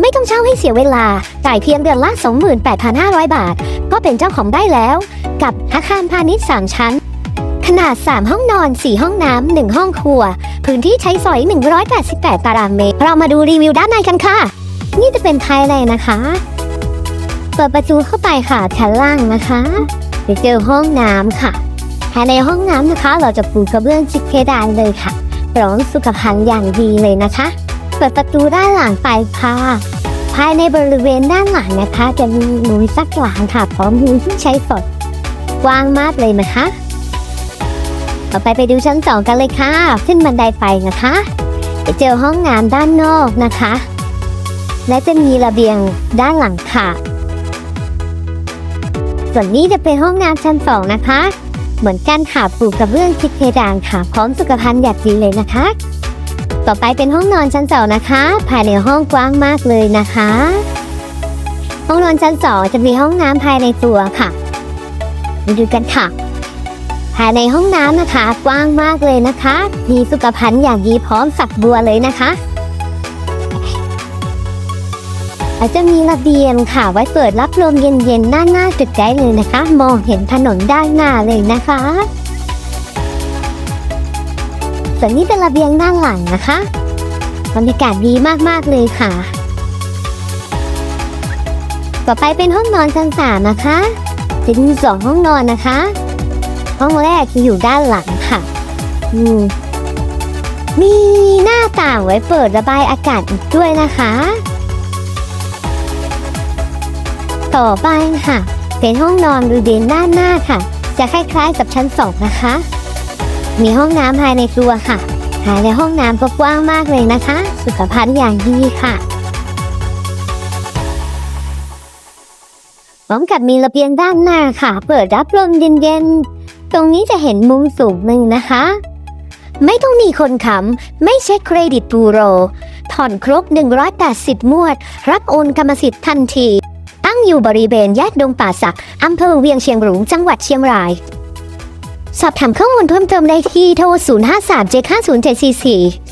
ไม่ต้องเช่าให้เสียเวลา จ่ายเพียงเดือนละ 28,500 บาท ก็เป็นเจ้าของได้แล้ว กับอาคารพาณิชย์ 3 ชั้น ขนาด 3 ห้องนอน 4 ห้องน้ำ 1 ห้องครัว พื้นที่ใช้สอย 188 ตารางเมตร เรามาดูรีวิวด้านในกันค่ะ นี่จะเป็นภายในนะคะ เปิดประตูเข้าไปค่ะชั้นล่างนะคะจะเจอห้องน้ำค่ะภายในห้องน้ำนะคะ เราจะปูกระเบื้องชิดเพดานเลยค่ะพร้อมสุขภัณฑ์อย่างดีเลยนะคะ ปิดประตูด้านหลังไปค่ะ ภายในบริเวณด้านหลังนะคะ จะมีหนุยสักหลังค่ะพร้อมพื้นที่ใช้สดกว้างมากเลยนะคะ ต่อไปไปดูชั้นสองกันเลยค่ะ ขึ้นบันไดไปนะคะจะเจอห้องน้ำด้านนอกนะคะ และจะมีระเบียงด้านหลังค่ะ ส่วนนี้จะเป็นห้องน้ำชั้นสองนะคะ เหมือนกันค่ะปลูกกระเบื้องชิดเพดานค่ะ พร้อมสุขภัณฑ์อย่างดีเลยนะคะ ต่อไปเป็นห้องนอนชั้นสองนะคะ ภายในห้องกว้างมากเลยนะคะ ห้องนอนชั้นสองจะมีห้องน้ำภายในตัวค่ะมาดูกันค่ะ ภายในห้องน้ำนะคะ กว้างมากเลยนะคะ มีสุขภัณฑ์อย่างดีพร้อมสักบัวเลยนะคะอาจจะมีระเบียงค่ะ ไว้เปิดรับลมเย็นๆหน้าหน้าจุดได้เลยนะคะ มองเห็นถนนด้านหน้าเลยนะคะ ส่วนนี้เป็นระเบียงด้านหลังนะคะบรรยากาศดีมากๆเลยค่ะ ต่อไปเป็นห้องนอนชั้นสามนะคะจะมีสองห้องนอนนะคะ ห้องแรกจะอยู่ด้านหลังค่ะอืมมีหน้าต่างไว้เปิดระบายอากาศอีกด้วยนะคะ ต่อไปค่ะ เป็นห้องนอนบริเวณด้านหน้าค่ะ จะคล้ายๆกับชั้นสองนะคะ มีห้องน้ำภายในครัวค่ะภายในห้องน้ำก็กว้างมากเลยนะคะ สุขภัณฑ์อย่างดีค่ะพร้อมกับมีระเบียงด้านหน้าค่ะ เปิดรับลมเย็นๆ ตรงนี้จะเห็นมุมสูงหนึ่งนะคะ ไม่ต้องมีคนค้ำไม่เช็คเครดิตบูโรผ่อนครบ 180 มวด รับโอนกรรมสิทธิ์ทันที ตั้งอยู่บริเวณแยกดงป่าสักอำเภอเวียงเชียงรุ้งจังหวัดเชียงราย สอบถามข้อมูลเพิ่มเติมได้ที่โทร 053 750 744